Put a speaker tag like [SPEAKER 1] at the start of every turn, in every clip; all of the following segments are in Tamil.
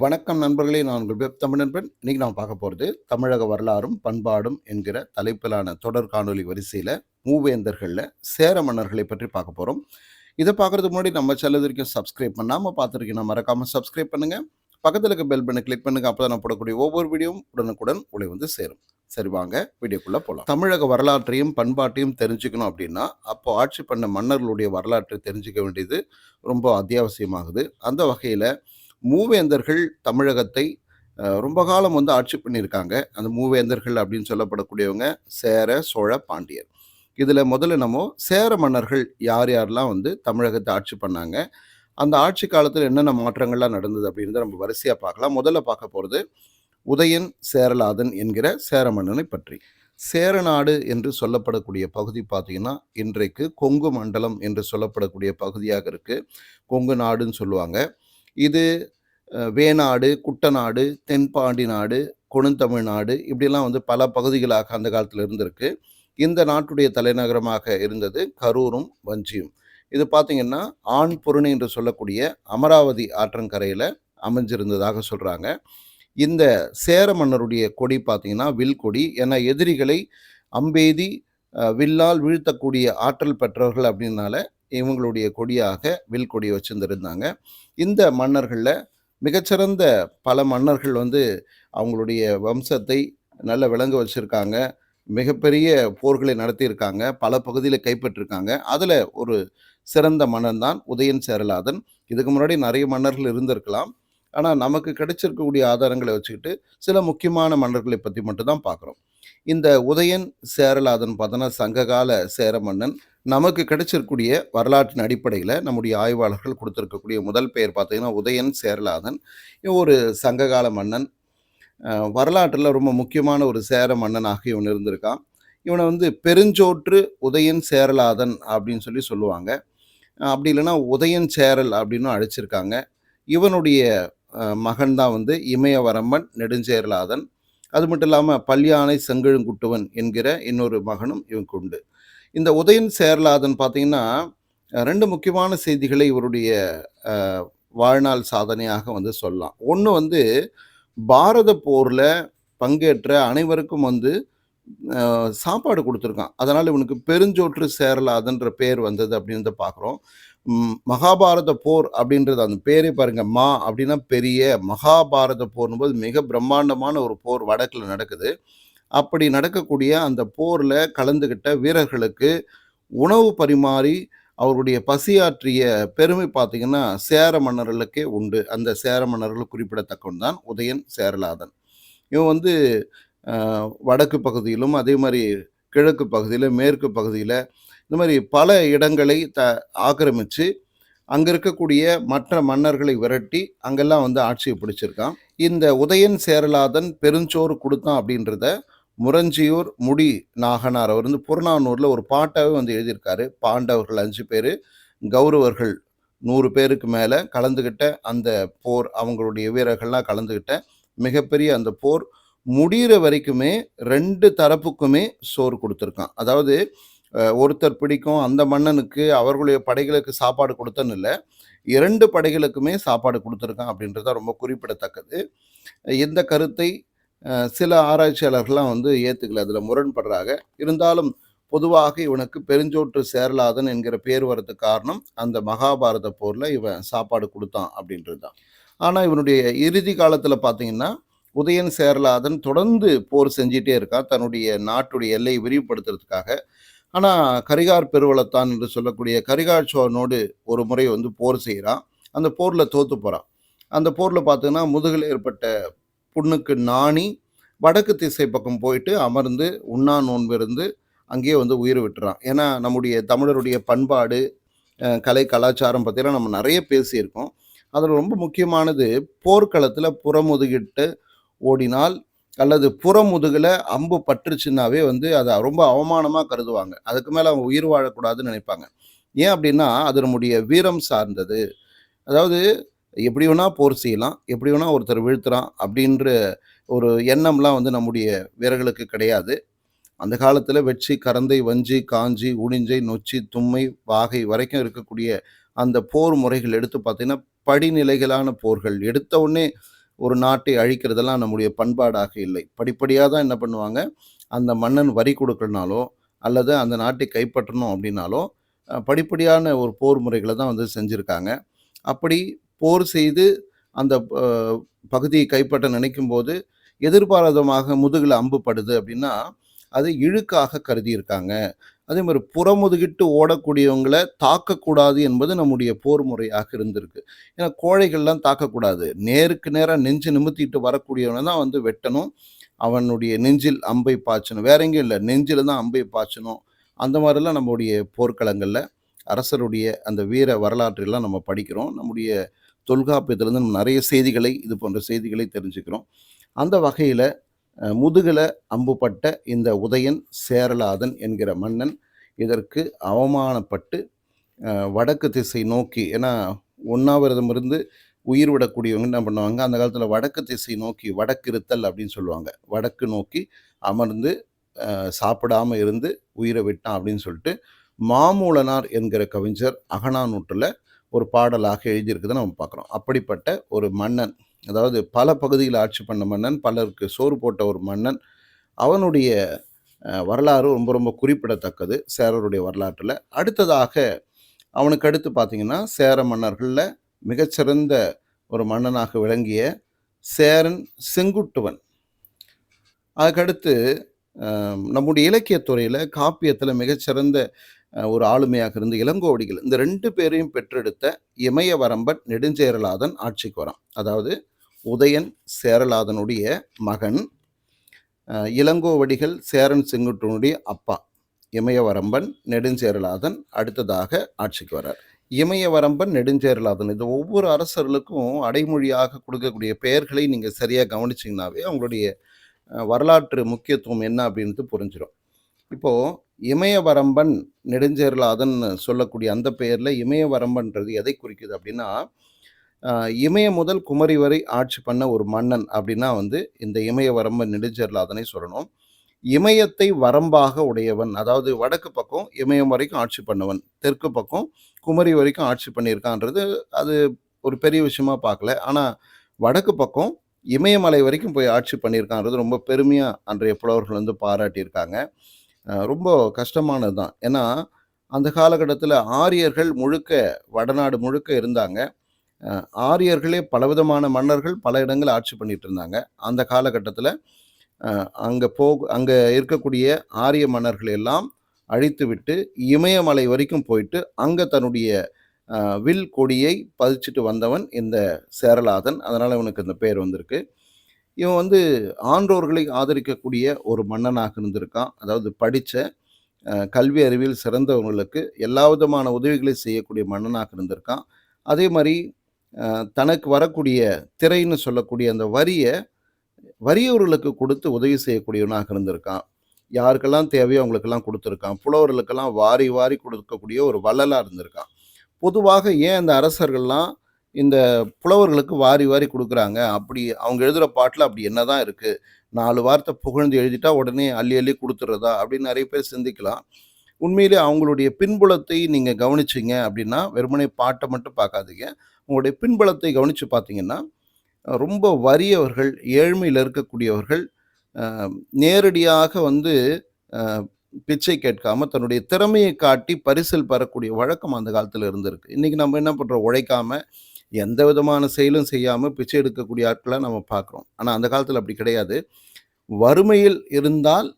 [SPEAKER 1] வணக்கம் நண்பர்களே நான் உங்கள் வெப் தமிழ் நண்பன். இன்னைக்கு நான் பார்க்க போகிறது தமிழக வரலாறும் பண்பாடும் என்கிற தலைப்பிலான தொடர் காணொலி வரிசையில் மூவேந்தர்களில் சேர மன்னர்களை பற்றி பார்க்க போகிறோம் இதை பார்க்குறதுக்கு முன்னாடி நம்ம சேனல் வரைக்கும் சப்ஸ்கிரைப் பண்ணாமல் பார்த்துருக்கீங்க மறக்காமல் சப்ஸ்கிரைப் பண்ணுங்கள் பக்கத்தில் இருக்க பெல் பண்ணை கிளிக் பண்ணுங்கள் அப்போ தான் நான் போடக்கூடிய ஒவ்வொரு வீடியோவும் உடனுக்குடன் உங்களை வந்து சேரும். சரி வாங்க வீடியோக்குள்ளே போகலாம் தமிழக வரலாற்றையும் பண்பாட்டையும் தெரிஞ்சுக்கணும் அப்படின்னா அப்போ ஆட்சி பண்ண மன்னர்களுடைய வரலாற்றை தெரிஞ்சுக்க வேண்டியது ரொம்ப அத்தியாவசியமாகுது. அந்த வகையில் மூவேந்தர்கள் தமிழகத்தை ரொம்ப காலம் வந்து ஆட்சி பண்ணியிருக்காங்க. அந்த மூவேந்தர்கள் அப்படின்னு சொல்லப்படக்கூடியவங்க சேர சோழ பாண்டியர். இதில் முதல்ல நம்ம சேர மன்னர்கள் யார் யாரெல்லாம் வந்து தமிழகத்தை ஆட்சி பண்ணாங்க அந்த ஆட்சி காலத்தில் என்னென்ன மாற்றங்கள்லாம் நடந்தது அப்படின்றத நம்ம வரிசையாக பார்க்கலாம். முதல்ல பார்க்க போகிறது உதயன் சேரலாதன் என்கிற சேர மன்னனை பற்றி. சேரநாடு என்று சொல்லப்படக்கூடிய பகுதி பார்த்தீங்கன்னா இன்றைக்கு கொங்கு மண்டலம் என்று சொல்லப்படக்கூடிய பகுதியாக இருக்குது கொங்கு நாடுன்னு சொல்லுவாங்க. இது வேநாடு வேணாடு குட்டநாடு தென்பாண்டி நாடு கொடுந்தமிழ்நாடு இப்படிலாம் வந்து பல பகுதிகளாக அந்த காலத்தில் இருந்திருக்கு. இந்த நாட்டுடைய தலைநகரமாக இருந்தது கரூரும் வஞ்சியும். இது பார்த்திங்கன்னா ஆண் பொருணை என்று சொல்லக்கூடிய அமராவதி ஆற்றங்கரையில் அமைஞ்சிருந்ததாக சொல்கிறாங்க இந்த சேர மன்னருடைய கொடி பார்த்திங்கன்னா வில் கொடி ஏன்னா எதிரிகளை அம்பேதி வில்லால் வீழ்த்தக்கூடிய ஆற்றல் பெற்றவர்கள் அப்படின்னால இவங்களுடைய கொடியாக வில் கொடியை வச்சுருந்துருந்தாங்க. இந்த மன்னர்களில் மிகச்சிறந்த பல மன்னர்கள் வந்து அவங்களுடைய வம்சத்தை நல்ல விளங்க வச்சுருக்காங்க. மிகப்பெரிய போர்களை நடத்தியிருக்காங்க. பல பகுதியில் கைப்பற்றிருக்காங்க. அதில் ஒரு சிறந்த மன்னன் தான் உதயன் சேரலாதன். இதுக்கு முன்னாடி நிறைய மன்னர்கள் இருந்திருக்கலாம். ஆனால் நமக்கு கிடைச்சிருக்கக்கூடிய ஆதாரங்களை வச்சுக்கிட்டு சில முக்கியமான மன்னர்களை பற்றி மட்டும்தான் பார்க்குறோம் இந்த உதயன் சேரலாதன் பார்த்தோன்னா சங்ககால சேர மன்னன் நமக்கு கிடைச்சிருக்கக்கூடிய வரலாற்றின் அடிப்படையில் நம்முடைய ஆய்வாளர்கள் கொடுத்துருக்கக்கூடிய முதல் பெயர் பார்த்தீங்கன்னா உதயன் சேரலாதன். ஒரு சங்ககால மன்னன். வரலாற்றில் ரொம்ப முக்கியமான ஒரு சேர மன்னனாக இவன் இருந்திருக்கான். இவனை வந்து பெருஞ்சோற்று உதயன் சேரலாதன் அப்படின்னு சொல்லி சொல்லுவாங்க. அப்படி இல்லைன்னா உதயன் சேரல் அப்படின்னு அழைச்சிருக்காங்க. இவனுடைய மகன் தான் வந்து இமயவரம்மன் நெடுஞ்சேரலாதன். அது மட்டும் இல்லாமல் பல்யானை செங்கழுங்குட்டுவன் என்கிற இன்னொரு மகனும் இவனுக்கு உண்டு. இந்த உதயன் சேரலாதன் பார்த்தீங்கன்னா ரெண்டு முக்கியமான செய்திகளை இவருடைய வாழ்நாள் சாதனையாக வந்து சொல்லலாம். ஒன்று வந்து பாரத போரில் பங்கேற்ற அனைவருக்கும் வந்து சாப்பாடு கொடுத்துருக்கான். அதனால் இவனுக்கு பெருஞ்சோற்று சேரலாதன்ற பேர் வந்தது அப்படின்னு பார்க்குறோம் மகாபாரத போர் அப்படின்றது அந்த பேரே பாருங்க மா அப்படின்னா பெரிய மகாபாரத போர்னும்போது மிக பிரம்மாண்டமான ஒரு போர் வடக்கில் நடக்குது. அப்படி நடக்கக்கூடிய அந்த போரில் கலந்துக்கிட்ட வீரர்களுக்கு உணவு பரிமாறி அவருடைய பசியாற்றிய பெருமை பார்த்தீங்கன்னா சேர மன்னர்களுக்கே உண்டு. அந்த சேர மன்னர்கள் குறிப்பிடத்தக்கவன் தான் உதயன் சேரலாதன். இவன் வந்து வடக்கு பகுதியிலும் அதே மாதிரி கிழக்கு பகுதியில் மேற்கு பகுதியில் இந்த மாதிரி பல இடங்களை த ஆக்கிரமித்து அங்கே இருக்கக்கூடிய மற்ற மன்னர்களை விரட்டி அங்கெல்லாம் வந்து ஆட்சியை பிடிச்சிருக்கான். இந்த உதயன் சேரலாதன் பெருஞ்சோறு கொடுத்தான் அப்படின்றத முரஞ்சியூர் முடி நாகனார் அவர் வந்து புறநானூரில் ஒரு பாட்டாகவே வந்து எழுதியிருக்காரு. பாண்டவர்கள் அஞ்சு பேர் கௌரவர்கள் நூறு பேருக்கு மேலே கலந்துக்கிட்ட அந்த போர் அவங்களுடைய வீரர்கள்லாம் கலந்துக்கிட்ட மிகப்பெரிய அந்த போர் முடிகிற வரைக்குமே ரெண்டு தரப்புக்குமே சோறு கொடுத்துருக்கான். அதாவது ஒருத்தர் பிடிக்கும் அந்த மன்னனுக்கு அவர்களுடைய படைகளுக்கு சாப்பாடு கொடுத்தன்னு இல்லை. இரண்டு படைகளுக்குமே சாப்பாடு கொடுத்துருக்கான் அப்படின்றது தான் ரொம்ப குறிப்பிடத்தக்கது. இந்த கருத்தை சில ஆராய்ச்சியாளர்கள்லாம் வந்து ஏற்றுக்கல அதில் முரண்படுறாங்க. இருந்தாலும் பொதுவாக இவனுக்கு பெருஞ்சோற்று சேரலாதன் என்கிற பேர் வரது காரணம் அந்த மகாபாரத போரில் இவன் சாப்பாடு கொடுத்தான் அப்படின்றது தான். ஆனால் இவனுடைய இறுதி காலத்தில் பார்த்தீங்கன்னா உதயன் சேரலாதன் தொடர்ந்து போர் செஞ்சிட்டே இருக்கான். தன்னுடைய நாட்டுடைய எல்லையை விரிவுபடுத்துறதுக்காக ஆனால் கரிகார் பெருவளத்தான் என்று சொல்லக்கூடிய கரிகார் சோழனோடு ஒரு முறை வந்து போர் செய்கிறான். அந்த போரில் தோற்று போகிறான் அந்த போரில் பார்த்தீங்கன்னா முதுகில் ஏற்பட்ட புண்ணுக்கு நாணி வடக்கு திசை பக்கம் போயிட்டு அமர்ந்து உண்ணா நோன்பு இருந்து அங்கேயே வந்து உயிர் விட்டுறான். ஏன்னா நம்முடைய தமிழருடைய பண்பாடு கலை கலாச்சாரம் பற்றிலாம் நம்ம நிறைய பேசியிருக்கோம். அதில் ரொம்ப முக்கியமானது போர்க்களத்தில் புறமுதுகிட்டு ஓடினால் அல்லது புறமுதுகில் அம்பு பட்டுருச்சுன்னாவே வந்து அதை ரொம்ப அவமானமாக கருதுவாங்க. அதுக்கு மேலே அவங்க உயிர் வாழக்கூடாதுன்னு நினைப்பாங்க. ஏன் அப்படின்னா அது நம்முடைய வீரம் சார்ந்தது. அதாவது எப்படி வேணா போர் செய்யலாம் எப்படி வேணா ஒருத்தர் வீழ்த்துறான் அப்படின்ற ஒரு எண்ணம்லாம் வந்து நம்முடைய வீரர்களுக்கு கிடையாது. அந்த காலத்தில் வெற்றி கரந்தை வஞ்சி காஞ்சி உளிஞ்சை நொச்சி தும்மை வாகை வரைக்கும் இருக்கக்கூடிய அந்த போர் முறைகள் எடுத்து பார்த்தீங்கன்னா படிநிலைகளான போர்கள். எடுத்த உடனே ஒரு நாட்டை அழிக்கிறதெல்லாம் நம்முடைய பண்பாடாக இல்லை. படிப்படியாக தான் என்ன பண்ணுவாங்க? அந்த மன்னன் வரி கொடுக்கலனாலோ அல்லது அந்த நாட்டை கைப்பற்றணும் அப்படின்னாலோ படிப்படியான ஒரு போர் முறைகளை தான் வந்து செஞ்சுருக்காங்க. அப்படி போர் செய்து அந்த பகுதியை கைப்பற்ற நினைக்கும் போது எதிர்பாராதமாக முதுகில் அம்புப்படுது அப்படின்னா அது இழுக்காக கருதியிருக்காங்க. அதே மாதிரி புறமுதுகிட்டு ஓடக்கூடியவங்களை தாக்கக்கூடாது என்பது நம்முடைய போர் முறையாக இருந்திருக்கு. ஏன்னா கோழைகள்லாம் தாக்கக்கூடாது. நேருக்கு நேராக நெஞ்சு நிமித்திட்டு வரக்கூடியவனை தான் வந்து வெட்டணும். அவனுடைய நெஞ்சில் அம்பை பாய்ச்சணும். வேற எங்கேயும் இல்லை. நெஞ்சில் தான் அம்பை பாய்ச்சணும். அந்த மாதிரிலாம் நம்முடைய போர்க்களங்களில் அரசருடைய அந்த வீர வரலாற்றெல்லாம் நம்ம படிக்கிறோம். நம்முடைய தொல்காப்பியத்திலேருந்து நம்ம நிறைய செய்திகளை இது போன்ற செய்திகளை தெரிஞ்சுக்கிறோம். அந்த வகையில் முதுகில அம்புப்பட்ட இந்த உதயன் சேரலாதன் என்கிற மன்னன் இதற்கு அவமானப்பட்டு வடக்கு திசை நோக்கி ஏன்னா உண்ணாவிரதம் இருந்து உயிர் விடக்கூடியவங்க என்ன பண்ணுவாங்க? அந்த காலத்தில் வடக்கு திசை நோக்கி வடக்கு இருத்தல் அப்படின்னு சொல்லுவாங்க. வடக்கு நோக்கி அமர்ந்து சாப்பிடாமல் சாப்பிடாம இருந்து உயிரை விட்டான் அப்படின்னு சொல்லிட்டு மாமூலனார் என்கிற கவிஞர் அகனானூற்றில் ஒரு பாடலாக எழுதியிருக்குதை நம்ம பார்க்குறோம். அப்படிப்பட்ட ஒரு மன்னன். அதாவது பல பகுதியில் ஆட்சி பண்ண மன்னன் பலருக்கு சோறு போட்ட ஒரு மன்னன். அவனுடைய வரலாறு ரொம்ப ரொம்ப குறிப்பிடத்தக்கது சேரருடைய வரலாற்றில். அடுத்ததாக அவனுக்கு அடுத்து பார்த்தீங்கன்னா சேர மன்னர்களில் மிகச்சிறந்த ஒரு மன்னனாக விளங்கிய சேரன் செங்குட்டுவன். அதுக்கடுத்து நம்முடைய இலக்கியத்துறையில் காப்பியத்தில் மிகச்சிறந்த ஒரு ஆளுமையாக இருந்த இளங்கோவடிகள். இந்த ரெண்டு பேரையும் பெற்றெடுத்த இமயவரம்பன் நெடுஞ்சேரலாதன் ஆட்சிக்கு வரான். அதாவது உதயன் சேரலாதனுடைய மகன் இளங்கோவடிகள் சேரன் செங்குட்டனுடைய அப்பா இமயவரம்பன் நெடுஞ்சேரலாதன் அடுத்ததாக ஆட்சிக்கு வரார் இமயவரம்பன் நெடுஞ்சேரலாதன் இது ஒவ்வொரு அரசர்களுக்கும் அடைமொழியாக கொடுக்கக்கூடிய பெயர்களை நீங்கள் சரியாக கவனிச்சிங்கனாவே அவங்களுடைய வரலாற்று முக்கியத்துவம் என்ன அப்படின்றது புரிஞ்சிடும் இப்போது இமயவரம்பன் நெடுஞ்சேரலாதன் சொல்லக்கூடிய அந்த பெயரில் இமயவரம்பன்றது எதை குறிக்குது அப்படின்னா இமய முதல் குமரி வரை ஆட்சி பண்ண ஒரு மன்னன் அப்படின்னா வந்து இந்த இமய இமயவரம்பன் நெடுஞ்சேரலாதனை சொல்லணும். இமயத்தை வரம்பாக உடையவன் அதாவது வடக்கு பக்கம் இமயம் வரைக்கும் ஆட்சி பண்ணவன் தெற்கு பக்கம் குமரி வரைக்கும் ஆட்சி பண்ணியிருக்கான்றது அது ஒரு பெரிய விஷயமா பார்க்கல. ஆனால் வடக்கு பக்கம் இமயமலை வரைக்கும் போய் ஆட்சி பண்ணியிருக்கான்றது ரொம்ப பெருமையாக அன்றைய புலவர்கள் வந்து பாராட்டியிருக்காங்க. ரொம்ப கஷ்டமானது தான் ஏன்னா அந்த காலகட்டத்தில் ஆரியர்கள் முழுக்க வடநாடு முழுக்க இருந்தாங்க. ஆரியர்களே பலவிதமான மன்னர்கள் பல இடங்கள் ஆட்சி பண்ணிட்டு இருந்தாங்க. அந்த காலகட்டத்தில் அங்கே போ அங்கே இருக்கக்கூடிய ஆரிய மன்னர்கள் எல்லாம் அழித்து விட்டு இமயமலை வரைக்கும் போயிட்டு அங்கே தன்னுடைய வில் கொடியை பதிச்சுட்டு வந்தவன் இந்த சேரலாதன். அதனால் இவனுக்கு இந்த பேர் வந்திருக்கு. இவன் வந்து ஆன்றோர்களை ஆதரிக்கக்கூடிய ஒரு மன்னனாக இருந்திருக்கான். அதாவது படித்த கல்வி அறிவில் சிறந்தவங்களுக்கு எல்லா விதமான உதவிகளை செய்யக்கூடிய மன்னனாக இருந்திருக்கான். அதே மாதிரி தனக்கு வரக்கூடிய திரைன்னு சொல்லக்கூடிய அந்த வரியை வறியவர்களுக்கு கொடுத்து உதவி செய்யக்கூடியவனாக இருந்திருக்கான். யாருக்கெல்லாம் தேவையோ அவங்களுக்கெல்லாம் கொடுத்துருக்கான். புலவர்களுக்கெல்லாம் வாரி வாரி கொடுக்கக்கூடிய ஒரு வள்ளலாக இருந்திருக்கான். பொதுவாக ஏன் இந்த அரசர்கள்லாம் இந்த புலவர்களுக்கு வாரி வாரி கொடுக்குறாங்க? அப்படி அவங்க எழுதுகிற பாட்டில் அப்படி என்ன தான் இருக்குது நாலு வார்த்தை புகழ்ந்து எழுதிட்டா உடனே அள்ளி அள்ளி கொடுத்துட்றதா? அப்படின்னு நிறைய பேர் சிந்திக்கலாம். உண்மையிலே அவங்களுடைய பின்புலத்தை நீங்கள் கவனிச்சிங்க அப்படின்னா வெறுமனே பாட்டை மட்டும் பார்க்காதீங்க. உங்களுடைய பின்புலத்தை கவனித்து பார்த்தீங்கன்னா ரொம்ப வறியவர்கள் ஏழ்மையில் இருக்கக்கூடியவர்கள் நேரடியாக வந்து பிச்சை கேட்காம தன்னுடைய திறமையை காட்டி பரிசில் பெறக்கூடிய வழக்கம் அந்த காலத்தில் இருந்திருக்கு. இன்றைக்கி நம்ம என்ன பண்ணுறோம் உழைக்காம எந்த விதமான செயலும் செய்யாமல் பிச்சை எடுக்கக்கூடிய ஆட்களை நம்ம பார்க்குறோம். ஆனால் அந்த காலத்தில் அப்படி கிடையாது. வறுமையில் இருந்தால்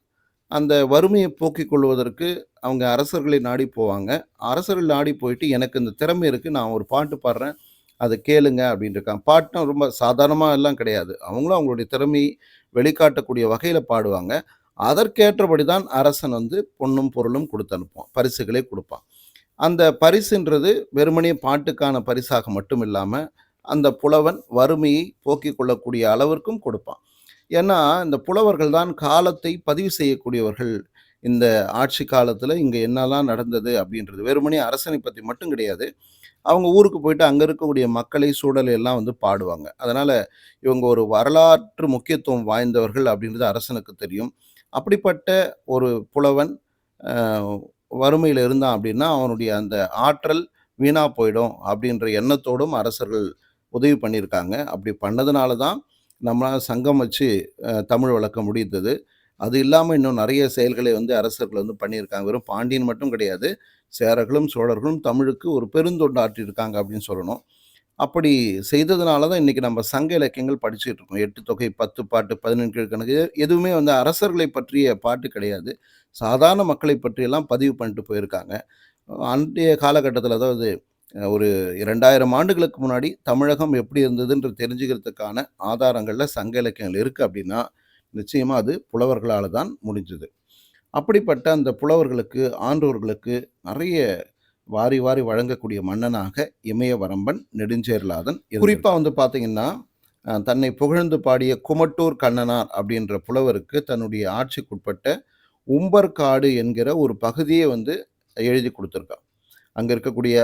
[SPEAKER 1] அந்த வறுமையை போக்கிக் கொள்வதற்கு அவங்க அரசர்களை நாடி போவாங்க. அரசர்கள் நாடி போயிட்டு எனக்கு இந்த திறமை இருக்குது நான் ஒரு பாட்டு பாடுறேன் அதை கேளுங்க அப்படின்னு இருக்காங்க. பாட்டுனா ரொம்ப சாதாரணமாக எல்லாம் கிடையாது. அவங்களும் அவங்களுடைய திறமையை வெளிக்காட்டக்கூடிய வகையில் பாடுவாங்க. அதற்கேற்றபடி தான் அரசன் வந்து பொண்ணும் பொருளும் கொடுத்து அனுப்புவான் பரிசுகளே கொடுப்பான். அந்த பரிசுன்றது வெறுமனே பாட்டுக்கான பரிசாக மட்டும் இல்லாமல் அந்த புலவன் வறுமையை போக்கிக் கொள்ளக்கூடிய அளவிற்கும் கொடுப்பான். ஏன்னா இந்த புலவர்கள் தான் காலத்தை பதிவு செய்யக்கூடியவர்கள் இந்த ஆட்சி காலத்தில் இங்கே என்னெல்லாம் நடந்தது அப்படின்றது. வெறுமனே அரசனை பற்றி மட்டும் கிடையாது. அவங்க ஊருக்கு போயிட்டு அங்கே இருக்கக்கூடிய மக்களை சூழலை எல்லாம் வந்து பாடுவாங்க. அதனால் இவங்க ஒரு வரலாற்று முக்கியத்துவம் வாய்ந்தவர்கள் அப்படின்றது அரசனுக்கு தெரியும். அப்படிப்பட்ட ஒரு புலவன் வறுமையில் இருந்தான் அப்படின்னா அவனுடைய அந்த ஆற்றல் வீணாக போயிடும் அப்படின்ற எண்ணத்தோடும் அரசர்கள் உதவி பண்ணியிருக்காங்க. அப்படி பண்ணதுனால தான் நம்மளால் சங்கம் வச்சு தமிழ் வளர்க்க முடிந்தது. அது இல்லாமல் இன்னும் நிறைய செயல்களை வந்து அரசர்கள் வந்து பண்ணியிருக்காங்க. வெறும் பாண்டியன் மட்டும் கிடையாது. சேரர்களும், சோழர்களும் தமிழுக்கு ஒரு பெருந்தொண்டு ஆற்றியிருக்காங்க அப்படின்னு சொல்லணும். அப்படி செய்ததுனால தான் இன்னைக்கு நம்ம சங்க இலக்கியங்கள் படிச்சுட்டு இருக்கோம். எட்டு தொகை, 10 பாட்டு, 11 கீழ்க்கணக்கு எதுவுமே வந்து அரசர்களை பற்றிய பாட்டு கிடையாது. சாதாரண மக்களை பற்றியெல்லாம் பதிவு பண்ணிட்டு போயிருக்காங்க. அன்றைய காலகட்டத்தில் அதாவது ஒரு 2000 ஆண்டுகளுக்கு முன்னாடி தமிழகம் எப்படி இருந்ததுன்ற தெரிஞ்சுக்கிறதுக்கான ஆதாரங்களில் சங்க இலக்கியங்கள் இருக்குது அப்படின்னா, நிச்சயமாக அது புலவர்களால் தான் முடிஞ்சது. அப்படிப்பட்ட அந்த புலவர்களுக்கு, ஆன்றோர்களுக்கு நிறைய வாரி வாரி வழங்கக்கூடிய மன்னனாக இமயவரம்பன் நெடுஞ்சேரலாதன் குறிப்பாக வந்து பார்த்தீங்கன்னா, தன்னை புகழ்ந்து பாடிய குமட்டூர் கண்ணனார் அப்படின்ற புலவருக்கு தன்னுடைய ஆட்சிக்குட்பட்ட உம்பர்காடு என்கிற ஒரு பகுதியை வந்து எழுதி கொடுத்துருக்கான் அங்கே இருக்கக்கூடிய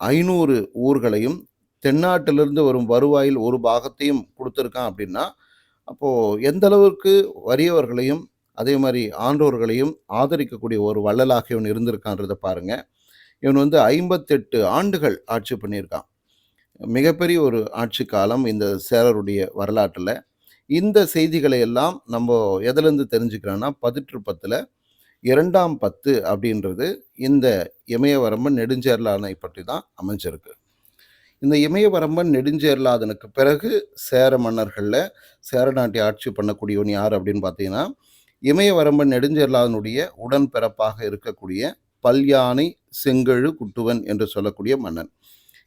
[SPEAKER 1] ஐநூறு ஊர்களையும், தென்னாட்டிலிருந்து வரும் வருவாயில் ஒரு பாகத்தையும் கொடுத்துருக்கான் அப்படின்னா, அப்போது எந்த அளவுக்கு வறியவர்களையும், அதே மாதிரி ஆன்றோர்களையும் ஆதரிக்கக்கூடிய ஒரு வள்ளலாக இவன் இருந்திருக்கான்றத பாருங்க. இவன் வந்து 58 ஆண்டுகள் ஆட்சி பண்ணியிருக்கான். மிகப்பெரிய ஒரு ஆட்சி காலம் இந்த சேரருடைய வரலாற்றில் இந்த செய்திகளை எல்லாம் நம்ம எதுலேருந்து தெரிஞ்சுக்கிறோன்னா பதிற்றுப்பத்தில் இரண்டாம் பத்து அப்படின்றது இந்த இமயவரம்பன் நெடுஞ்சேரலானை பற்றி தான் அமைஞ்சிருக்கு. இந்த இமயவரம்பன் நெடுஞ்சேரலாதனுக்கு பிறகு சேர மன்னர்களில் சேர நாட்டை ஆட்சி பண்ணக்கூடியவன் யார் அப்படின்னு பார்த்தீங்கன்னா, இமயவரம்பன் நெடுஞ்சேரலாதனுடைய உடன்பிறப்பாக இருக்கக்கூடிய பல்யானை செங்கழு குட்டுவன் என்று சொல்லக்கூடிய மன்னன்.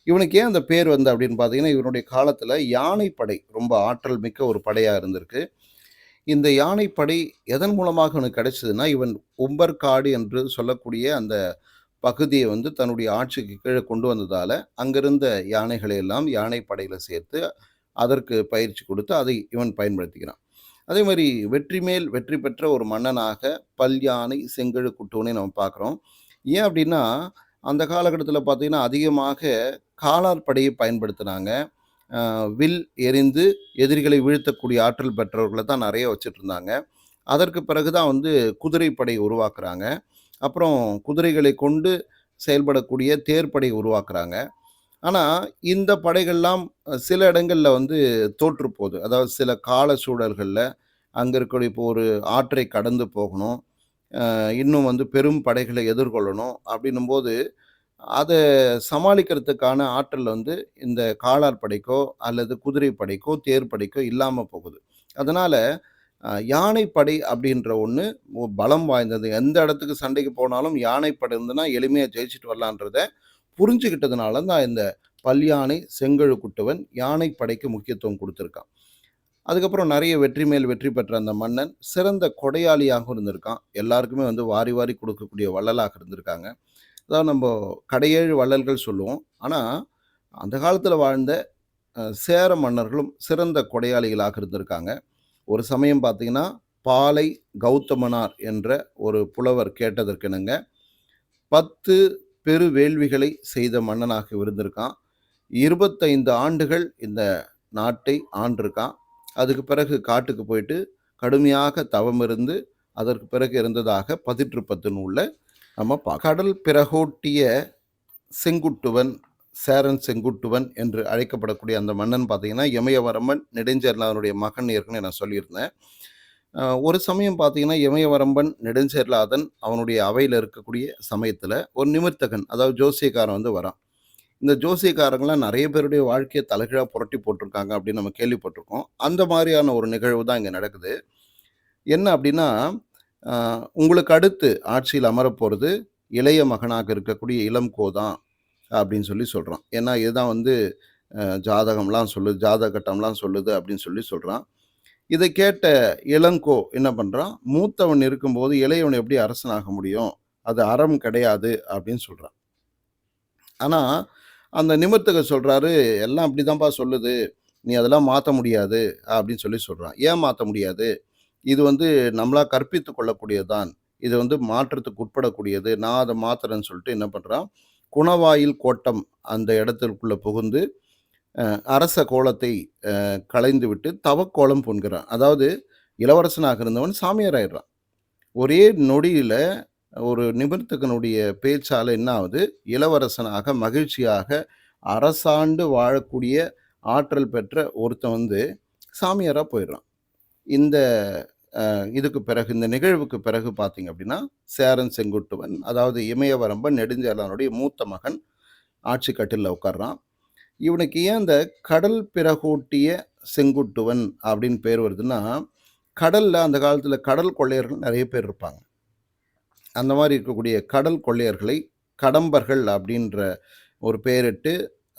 [SPEAKER 1] இவனுக்கு ஏன் அந்த பேர் வந்து அப்படின்னு பார்த்தீங்கன்னா, இவனுடைய காலத்தில் யானைப்படை ரொம்ப ஆற்றல் மிக்க ஒரு படையாக இருந்திருக்கு. இந்த யானைப்படை எதன் மூலமாக இவனுக்கு கிடைச்சதுன்னா, இவன் உம்பர்காடு என்று சொல்லக்கூடிய அந்த பகுதியை வந்து தன்னுடைய ஆட்சிக்கு கீழே கொண்டு வந்ததால் அங்கிருந்த யானைகளை எல்லாம் படையில் சேர்த்து, அதற்கு பயிற்சி கொடுத்து அதை இவன் பயன்படுத்திக்கிறான். அதே மாதிரி வெற்றி மேல் வெற்றி பெற்ற ஒரு மன்னனாக பல் யானை செங்கழு குட்டுவனை நம்ம பார்க்குறோம். ஏன் அப்படின்னா, அந்த காலகட்டத்தில் பார்த்திங்கன்னா அதிகமாக காலார் படையை பயன்படுத்தினாங்க. வில் எரிந்து எதிரிகளை வீழ்த்தக்கூடிய ஆற்றல் பெற்றவர்களை தான் நிறைய வச்சுட்டு இருந்தாங்க அதற்கு பிறகு தான் வந்து குதிரைப்படை உருவாக்குறாங்க. அப்புறம் குதிரைகளை கொண்டு செயல்படக்கூடிய தேர்ப்படை உருவாக்குறாங்க. ஆனால் இந்த படைகள்லாம் சில இடங்களில் வந்து தோற்று போகுது. அதாவது சில கால சூழல்களில் அங்கே இருக்கக்கூடிய இப்போ ஒரு ஆற்றை கடந்து போகணும். இன்னும் வந்து பெரும் படைகளை எதிர்கொள்ளணும் அப்படின்னும்போது, அதை சமாளிக்கிறதுக்கான ஆற்றல் வந்து இந்த காலார் படைக்கோ, அல்லது குதிரை படைக்கோ, தேர் படைக்கோ இல்லாமல் போகுது. அதனால் யானைப்படை அப்படின்ற ஒன்று பலம் வாய்ந்தது. எந்த இடத்துக்கு சண்டைக்கு போனாலும் யானைப்படை இருந்ததுன்னா எளிமையாக ஜெயிச்சுட்டு வரலான்றத புரிஞ்சுக்கிட்டதுனால தான் இந்த பல்யானை செங்கழு குட்டுவன் யானைப்படைக்கு முக்கியத்துவம் கொடுத்துருக்கான் அதுக்கப்புறம் நிறைய வெற்றி மேல் வெற்றி பெற்ற அந்த மன்னன் சிறந்த கொடையாளியாகவும் இருந்திருக்கான். எல்லாருக்குமே வந்து வாரி வாரி கொடுக்கக்கூடிய வள்ளலாக இருந்திருக்காங்க. அதாவது நம்ம கடையேழு வள்ளல்கள் சொல்லுவோம். ஆனால் அந்த காலத்தில் வாழ்ந்த சேர மன்னர்களும் சிறந்த கொடையாளிகளாக இருந்திருக்காங்க. ஒரு சமயம் பார்த்தீங்கன்னா, பாலை கௌதமனார் என்ற ஒரு புலவர் கேட்டதற்கெனுங்க பத்து பெரு வேள்விகளை செய்த மன்னனாக இருந்திருக்கான். 25 ஆண்டுகள் இந்த நாட்டை ஆண்டிருக்கான். அதுக்கு பிறகு காட்டுக்கு போயிட்டு கடுமையாக தவம் இருந்து, அதற்கு பிறகு இருந்ததாக பதிற்றுப்பத்து நூலில் நம்ம கடல் பிறகோட்டிய செங்குட்டுவன், சேரன் செங்குட்டுவன் என்று அழைக்கப்படக்கூடிய அந்த மன்னன் பார்த்தீங்கன்னா, இமயவரம்பன் நெடுஞ்சேரலாதனுடைய மகன் ஏற்கனவே நான் சொல்லியிருந்தேன். ஒரு சமயம் பார்த்தீங்கன்னா, இமயவரம்பன் நெடுஞ்சேரலாதன் அவனுடைய அவையில் இருக்கக்கூடிய சமயத்தில் ஒரு நிமிர்த்தகன், அதாவது ஜோசியக்காரன் வந்து வரான். இந்த ஜோசியக்காரங்களாம் நிறைய பேருடைய வாழ்க்கையை தலைகீழா புரட்டி போட்டிருக்காங்க அப்படின்னு நம்ம கேள்விப்பட்டிருக்கோம் அந்த மாதிரியான ஒரு நிகழ்வு தான் இங்கே நடக்குது. என்ன அப்படின்னா, உங்களுக்கு அடுத்து ஆட்சியில் அமரப்போகிறது இளைய மகனாக இருக்கக்கூடிய இளம்கோ தான் அப்படின்னு சொல்லி சொல்கிறான் ஏன்னா, இதுதான் வந்து ஜாதகம்லாம் சொல்லுது, ஜாதக கட்டம்லாம் சொல்லுது அப்படின்னு சொல்லி சொல்கிறான் இதை கேட்ட இளங்கோ என்ன பண்ணுறான் மூத்தவன் இருக்கும்போது இளையவன் எப்படி அரசனாக முடியும்? அது அறம் கிடையாது அப்படின்னு சொல்கிறான் ஆனால் அந்த நிமிர்த்தகர் சொல்கிறாரு "எல்லாம் அப்படிதான்ப்பா சொல்லுது. நீ அதெல்லாம் மாற்ற முடியாது" அப்படின்னு சொல்லி சொல்கிறான் ஏன் மாற்ற முடியாது? இது வந்து நம்மளாக கற்பித்து கொள்ளக்கூடியது தான். இது வந்து மாற்றத்துக்கு உட்படக்கூடியது. நான் அதை மாத்துறேன்னு சொல்லிட்டு என்ன பண்ணுறான் குணவாயில் கோட்டம் அந்த இடத்திற்குள்ளே புகுந்து, அரச கோலத்தை களைந்துவிட்டு தவக்கோலம் பொன்கிறான் அதாவது இளவரசனாக இருந்தவன் சாமியார் ஆயிடுறான். ஒரே நொடியில் ஒரு நிமிர்த்தகனுடைய பேச்சால் என்ன ஆகுது, இளவரசனாக மகிழ்ச்சியாக அரசாண்டு வாழக்கூடிய ஆற்றல் பெற்ற ஒருத்தன் வந்து சாமியாராக போயிடுறான். இந்த இதுக்கு பிறகு இந்த நிகழ்வுக்கு பிறகு பார்த்தீங்க அப்படின்னா சேரன் செங்குட்டுவன் அதாவது இமயவரம்பன் நெடுஞ்சேலனுடைய மூத்த மகன் ஆட்சி கட்டிலில் உட்கார்றான். இவனுக்கு ஏன் இந்த கடல் பிறகூட்டிய செங்குட்டுவன் அப்படின்னு பேர் வருதுன்னா கடலில் அந்த காலத்தில் கடல் கொள்ளையர்கள் நிறைய பேர் இருப்பாங்க. அந்த மாதிரி இருக்கக்கூடிய கடல் கொள்ளையர்களை கடம்பர்கள் அப்படின்ற ஒரு பெயரிட்டு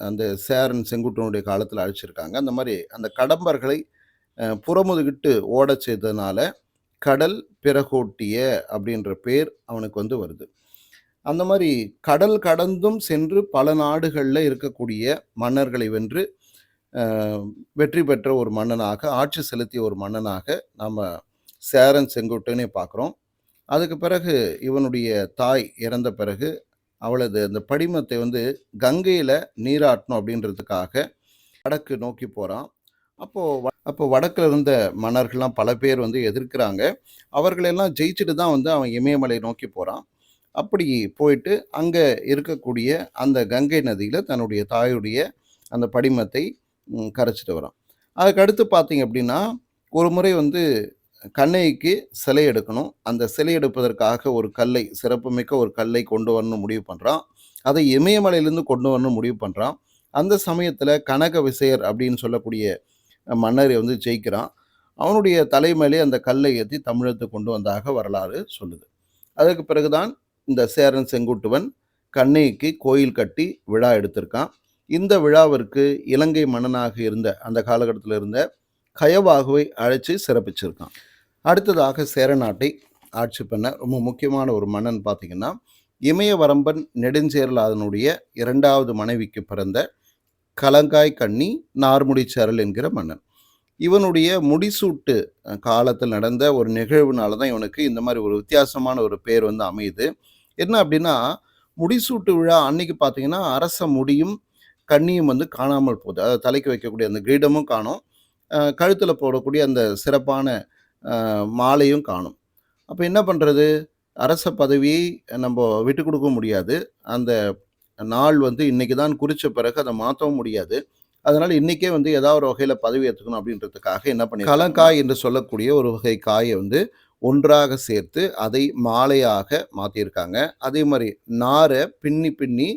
[SPEAKER 1] அந்த சேரன் செங்குட்டனுடைய காலத்தில் அழைச்சிருக்காங்க. அந்த மாதிரி அந்த கடம்பர்களை புறமுதுகிட்டு ஓடச் செய்ததுனால கடல் பிறகோட்டிய அப்படின்ற பேர் அவனுக்கு வந்து வருது. அந்த மாதிரி கடல் கடந்தும் சென்று பல நாடுகளில் இருக்கக்கூடிய மன்னர்களை வென்று வெற்றி பெற்ற ஒரு மன்னனாக ஆட்சி செலுத்திய ஒரு மன்னனாக நம்ம சேரன் செங்குட்டனே பார்க்குறோம். அதுக்கு பிறகு இவனுடைய தாய் இறந்த பிறகு அவளது அந்த படிமத்தை வந்து கங்கையில் நீராட்டணும் அப்படின்றதுக்காக வடக்கு நோக்கி போகிறான் அப்போது அப்போ வடக்கில் இருந்த மன்னர்கள்லாம் பல பேர் வந்து எதிர்க்கிறாங்க. அவர்களெல்லாம் ஜெயிச்சுட்டு தான் வந்து அவன் இமயமலை நோக்கி போகிறான் அப்படி போயிட்டு அங்கே இருக்கக்கூடிய அந்த கங்கை நதியில் தன்னுடைய தாயுடைய அந்த படிமத்தை கரைச்சிட்டு வரான். அதுக்கு அடுத்து பார்த்தீங்க அப்படின்னா ஒரு முறை வந்து கண்ணைக்கு சிலை எடுக்கணும். அந்த சிலை எடுப்பதற்காக ஒரு கல்லை சிறப்புமிக்க ஒரு கல்லை கொண்டு வரணும் முடிவு பண்ணுறான் அதை இமயமலையிலேருந்து கொண்டு வரணும் முடிவு பண்ணுறான் அந்த சமயத்தில் கனக விசையர் அப்படின்னு சொல்லக்கூடிய மன்னரை வந்து ஜெயிக்கிறான். அவனுடைய தலைமையிலே அந்த கல்லை ஏற்றி தமிழகத்தை கொண்டு வந்ததாக வரலாறு சொல்லுது. அதுக்கு பிறகுதான் இந்த சேரன் செங்குட்டுவன் கண்ணைக்கு கோயில் கட்டி விழா எடுத்திருக்கான். இந்த விழாவிற்கு இலங்கை மன்னனாக இருந்த அந்த காலகட்டத்தில் இருந்த கயவாகுவை அழைச்சி சிறப்பிச்சிருக்கான். அடுத்ததாக சேரநாட்டை ஆட்சி பண்ண ரொம்ப முக்கியமான ஒரு மன்னன் பார்த்திங்கன்னா இமயவரம்பன் நெடுஞ்சேரலாதனுடைய இரண்டாவது மனைவிக்கு பிறந்த கலங்காய் கண்ணி நார்முடிச்சாரல் என்கிற மன்னன். இவனுடைய முடிசூட்டு காலத்தில் நடந்த ஒரு நிகழ்வுனால தான் இவனுக்கு இந்த மாதிரி ஒரு வித்தியாசமான ஒரு பேர் வந்து அமையுது. என்ன அப்படின்னா முடிசூட்டு விழா அன்னைக்கு பார்த்தீங்கன்னா அரச முடியும் கண்ணியும் வந்து காணாமல் போகுது. அதாவது தலைக்கு வைக்கக்கூடிய அந்த கிரீடமும் காணும். கழுத்தில் போடக்கூடிய அந்த சிறப்பான மாலையும் காணும். அப்போ என்ன பண்ணுறது அரச பதவியை நம்ம விட்டு கொடுக்க முடியாது. அந்த நாள் வந்து இன்னைக்கு தான் குறித்த பிறகு அதை மாற்றவும் முடியாது. அதனால் இன்றைக்கே வந்து ஏதாவது ஒரு வகையில் பதவி ஏற்றுக்கணும் அப்படின்றதுக்காக என்ன பண்ணி கலங்காய் என்று சொல்லக்கூடிய ஒரு வகை காயை வந்து ஒன்றாக சேர்த்து அதை மாலையாக மாற்றியிருக்காங்க அதே மாதிரி நாரை பின்னி பின்னி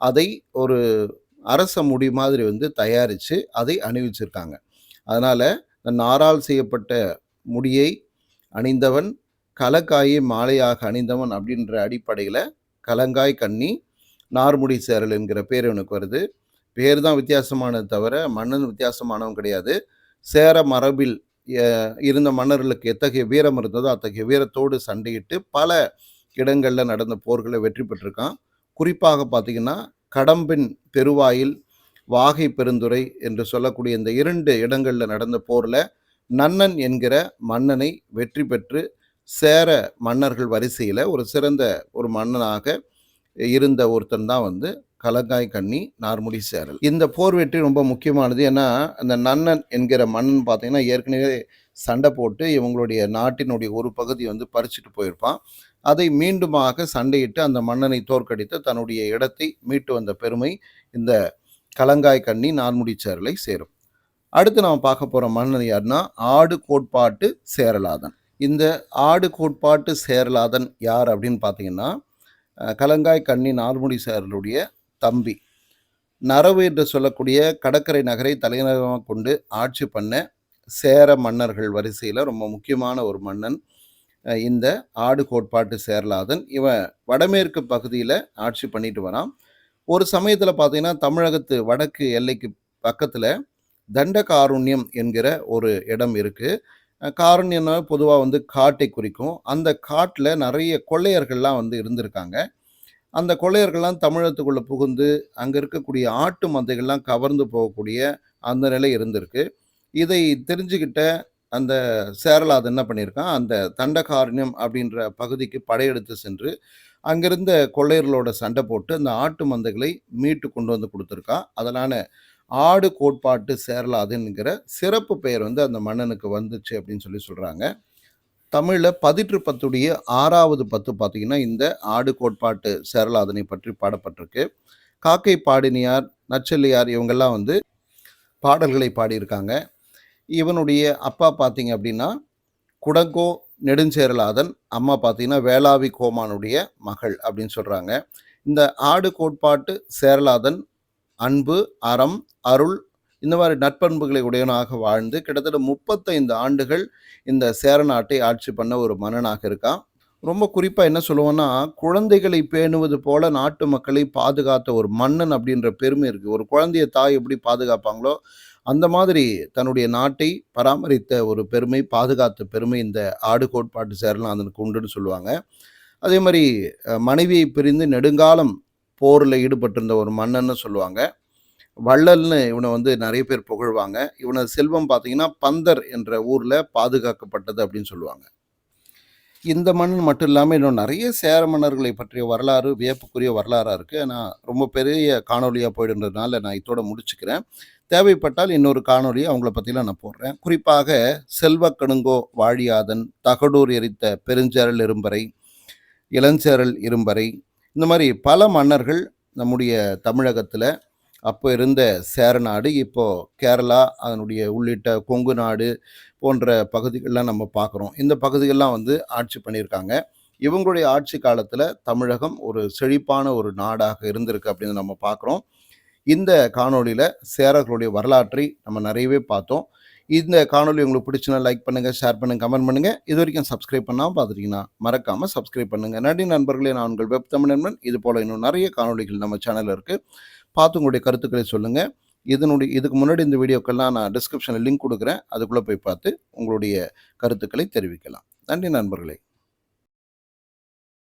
[SPEAKER 1] அதை ஒரு அரச முடி மாதிரி வந்து தயாரித்து அதை அணிவிச்சிருக்காங்க. அதனால் இந்த நாரால் செய்யப்பட்ட முடியை அணிந்தவன் கலக்காயை மாலையாக அணிந்தவன் அப்படின்ற அடிப்படையில் கலங்காய் கண்ணி நார்முடி சேரல் என்கிற பேர் இவனுக்கு வருது. பேர் தான் வித்தியாசமானது தவிர மன்னன் வித்தியாசமானவன் கிடையாது. சேர மரபில் இருந்த மன்னர்களுக்கு எத்தகைய வீரம் இருந்ததோ அத்தகைய வீரத்தோடு சண்டையிட்டு பல இடங்களில் நடந்த போர்களை வெற்றி பெற்றிருக்கான். குறிப்பாக பார்த்திங்கன்னா கடம்பின் பெருவாயில் வாகை பெருந்துறை என்று சொல்லக்கூடிய இந்த இரண்டு இடங்களில் நடந்த போரில் நன்னன் என்கிற மன்னனை வெற்றி பெற்று சேர மன்னர்கள் வரிசையில் ஒரு சிறந்த ஒரு மன்னனாக இருந்த ஒருத்தன் தான் வந்து கலங்காய் கண்ணி நார்முடி சேரல். இந்த போர் வெற்றி ரொம்ப முக்கியமானது. ஏன்னா அந்த நன்னன் என்கிற மன்னன் பார்த்தீங்கன்னா ஏற்கனவே சண்டை போட்டு இவங்களுடைய நாட்டினுடைய ஒரு பகுதி வந்து பறிச்சுட்டு போயிருப்பான். அதை மீண்டுமாக சண்டையிட்டு அந்த மன்னனை தோற்கடித்து தன்னுடைய இடத்தை மீட்டு வந்த பெருமை இந்த கலங்காய் கண்ணி நான்முடி சேரலை சேரும். அடுத்து நாம் பார்க்க போகிற மன்னன் யாருன்னா ஆடு கோட்பாட்டு சேரலாதன். இந்த ஆடு கோட்பாட்டு சேரலாதன் யார் அப்படின்னு பார்த்தீங்கன்னா கலங்காய் கண்ணி நார்முடி சேரலுடைய தம்பி. நரவு என்று சொல்லக்கூடிய கடற்கரை நகரை தலைநகரமாக கொண்டு ஆட்சி பண்ண சேர மன்னர்கள் வரிசையில் ரொம்ப முக்கியமான ஒரு மன்னன் இந்த ஆடு கோட்பாட்டு சேரலாதன். இவன் வடமேற்கு பகுதியில் ஆட்சி பண்ணிட்டு வரான். ஒரு சமயத்தில் பார்த்தீங்கன்னா தமிழகத்து வடக்கு எல்லைக்கு பக்கத்தில் தண்டகாருண்யம் என்கிற ஒரு இடம் இருக்குது காருண்யம்னா பொதுவாக வந்து காட்டை குறிக்கும். அந்த காட்டில் நிறைய கொள்ளையர்கள்லாம் வந்து இருந்திருக்காங்க. அந்த கொள்ளையர்கள்லாம் தமிழகத்துக்குள்ளே புகுந்து அங்கே இருக்கக்கூடிய ஆட்டு மந்தைகள்லாம் கவர்ந்து போகக்கூடிய அந்த நிலை இருந்திருக்கு. இதை தெரிஞ்சுக்கிட்ட அந்த சேரலாதன் என்ன பண்ணியிருக்கான்? அந்த தண்டகாரண்யம் அப்படின்ற பகுதிக்கு படையெடுத்து சென்று அங்கிருந்த கொள்ளையர்களோட சண்டை போட்டு அந்த ஆட்டு மந்தைகளை மீட்டு கொண்டு வந்து கொடுத்துருக்கான். அதனால ஆடு கோட்பாட்டு சேரலாதுங்கிற சிறப்பு பெயர் வந்து அந்த மன்னனுக்கு வந்துச்சு அப்படின்னு சொல்லி சொல்கிறாங்க தமிழில் பதிற்று பத்துடைய ஆறாவது பத்து பார்த்திங்கன்னா இந்த ஆடு கோட்பாட்டு சேரலாதனை பற்றி பாடப்பட்டிருக்கு. காக்கை பாடினியார் நச்சல்லியார் இவங்கெல்லாம் வந்து பாடல்களை பாடியிருக்காங்க. இவனுடைய அப்பா பார்த்திங்க அப்படின்னா குடங்கோ நெடுஞ்சேரலாதன் அம்மா பார்த்தீங்கன்னா வேளாவி கோமானுடைய மகள் அப்படின்னு சொல்கிறாங்க இந்த ஆடு கோட்பாட்டு சேரலாதன் அன்பு அறம் அருள் இந்த மாதிரி நட்பண்புகளை உடையவனாக வாழ்ந்து கிட்டத்தட்ட முப்பத்தைந்து ஆண்டுகள் இந்த சேர நாட்டை ஆட்சி பண்ண ஒரு மன்னனாக இருக்கான். ரொம்ப குறிப்பாக என்ன சொல்லுவோன்னா குழந்தைகளை பேணுவது போல நாட்டு மக்களை பாதுகாத்த ஒரு மன்னன் அப்படின்ற பெருமை இருக்குது ஒரு குழந்தைய தாய் எப்படி பாதுகாப்பாங்களோ அந்த மாதிரி தன்னுடைய நாட்டை பராமரித்த ஒரு பெருமை பாதுகாத்த பெருமை இந்த ஆடு கோட்பாட்டு சேரலாம் அதனுக்கு உண்டுன்னு சொல்லுவாங்க. அதே மாதிரி மனைவியை பிரிந்து நெடுங்காலம் போரில் ஈடுபட்டிருந்த ஒரு மன்னன்னு சொல்லுவாங்க. வள்ளல்னு இவனை வந்து நிறைய பேர் புகழ்வாங்க. இவனது செல்வம் பார்த்தீங்கன்னா பந்தர் என்ற ஊரில் பாதுகாக்கப்பட்டது அப்படின்னு சொல்லுவாங்க. இந்த மன்னன் மட்டும் இல்லாமல் இன்னும் நிறைய சேர மன்னர்களை பற்றிய வரலாறு வியப்புக்குரிய வரலாறாக இருக்குது நான் ரொம்ப பெரிய காணொலியாக போயிடுன்றதுனால நான் இதோட முடிச்சுக்கிறேன். தேவைப்பட்டால் இன்னொரு காணொலியை அவங்கள பற்றிலாம் நான் போடுறேன். குறிப்பாக செல்வக்கணுங்கோ வாழியாதன் தகடூர் எரித்த பெருஞ்சேரல் இரும்பறை இளஞ்சேரல் இரும்பறை இந்த மாதிரி பல மன்னர்கள் நம்முடைய தமிழகத்தில் அப்போ இருந்த சேரநாடு இப்போது கேரளா அதனுடைய உள்ளிட்ட கொங்கு நாடு போன்ற பகுதிகள்லாம் நம்ம பார்க்குறோம். இந்த பகுதிகள்லாம் வந்து ஆட்சி பண்ணியிருக்காங்க. இவங்களுடைய ஆட்சி காலத்தில் தமிழகம் ஒரு செழிப்பான ஒரு நாடாக இருந்திருக்கு அப்படின்னு நம்ம பார்க்குறோம். இந்த காணொளியில் சேரர்களுடைய வரலாற்றை நம்ம நிறையவே பார்த்தோம். இந்த காணொளி உங்களுக்கு பிடிச்சுன்னா லைக் பண்ணுங்கள் ஷேர் பண்ணுங்கள் கமெண்ட் பண்ணுங்கள் இது வரைக்கும் சப்ஸ்கிரைப் பண்ணாமல் பார்த்துட்டீங்கன்னா மறக்காமல் சப்ஸ்கிரைப் பண்ணுங்கள் நன்றி நண்பர்களே நான் உங்கள் வெப் தமிழ் நண்பன். இது போல் இன்னும் நிறைய காணொளிகள் நம்ம சேனலில் இருக்குது பார்த்து உங்களுடைய கருத்துக்களை சொல்லுங்கள் இதனுடைய இதுக்கு முன்னாடி இந்த வீடியோக்கெல்லாம் நான் டிஸ்கிரிப்ஷனில் லிங்க் கொடுக்குறேன். அதுக்குள்ளே போய் பார்த்து உங்களுடைய கருத்துக்களை தெரிவிக்கலாம். நன்றி நண்பர்களே.